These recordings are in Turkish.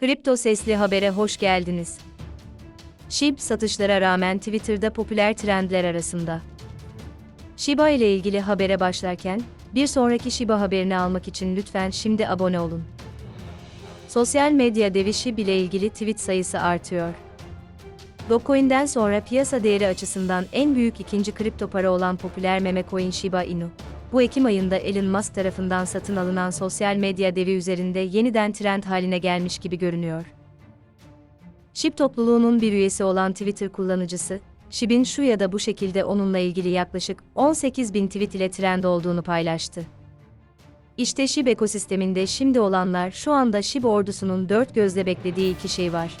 Kripto Sesli Haber'e hoş geldiniz. SHIB satışlara rağmen Twitter'da popüler trendler arasında. Shiba ile ilgili habere başlarken, bir sonraki Shiba haberini almak için lütfen şimdi abone olun. Sosyal medya devi SHIB ile ilgili tweet sayısı artıyor. Dogecoin'den sonra piyasa değeri açısından en büyük ikinci kripto para olan popüler meme coin Shiba Inu, bu Ekim ayında Elon Musk tarafından satın alınan sosyal medya devi üzerinde yeniden trend haline gelmiş gibi görünüyor. SHIB topluluğunun bir üyesi olan Twitter kullanıcısı, SHIB'in şu ya da bu şekilde onunla ilgili yaklaşık 18 bin tweet ile trend olduğunu paylaştı. İşte SHIB ekosisteminde şimdi olanlar şu anda SHIB ordusunun dört gözle beklediği iki şey var.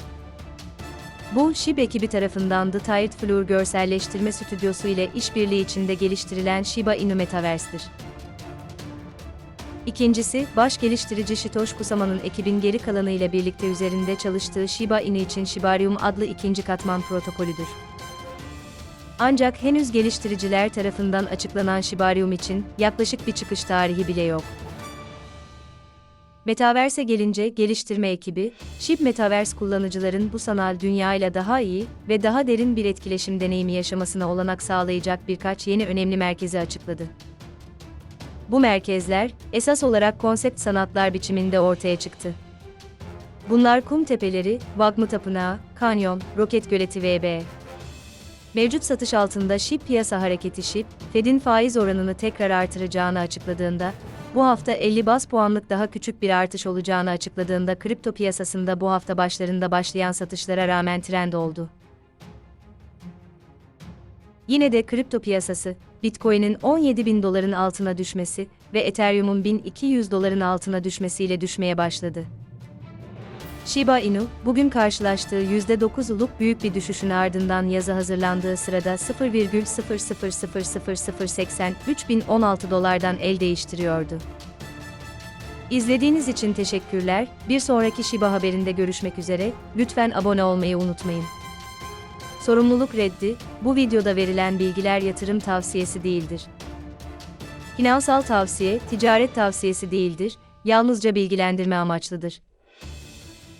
Bu, SHIB ekibi tarafından The Tired Floor görselleştirme stüdyosu ile işbirliği içinde geliştirilen Shiba Inu Metaverse'dir. İkincisi, baş geliştirici Shitoshi Kusama'nın ekibin geri kalanı ile birlikte üzerinde çalıştığı Shiba Inu için Shibarium adlı ikinci katman protokolüdür. Ancak henüz geliştiriciler tarafından açıklanan Shibarium için yaklaşık bir çıkış tarihi bile yok. Metaverse'e gelince geliştirme ekibi, SHIB Metaverse kullanıcıların bu sanal dünyayla daha iyi ve daha derin bir etkileşim deneyimi yaşamasına olanak sağlayacak birkaç yeni önemli merkezi açıkladı. Bu merkezler, esas olarak konsept sanatlar biçiminde ortaya çıktı. Bunlar kum tepeleri, Vagmı Tapınağı, Kanyon, Roket Göleti vb. Mevcut satış altında SHIB piyasa hareketi SHIB, Fed'in faiz oranını tekrar artıracağını açıkladığında, bu hafta 50 bas puanlık daha küçük bir artış olacağını açıkladığında kripto piyasasında bu hafta başlarında başlayan satışlara rağmen trend oldu. Yine de kripto piyasası, Bitcoin'in 17 bin doların altına düşmesi ve Ethereum'un 1200 doların altına düşmesiyle düşmeye başladı. Shiba Inu, bugün karşılaştığı %9'luk büyük bir düşüşün ardından yazı hazırlandığı sırada 0,0000083.016 dolardan el değiştiriyordu. İzlediğiniz için teşekkürler. Bir sonraki Shiba haberinde görüşmek üzere. Lütfen abone olmayı unutmayın. Sorumluluk reddi, bu videoda verilen bilgiler yatırım tavsiyesi değildir. Finansal tavsiye, ticaret tavsiyesi değildir, yalnızca bilgilendirme amaçlıdır.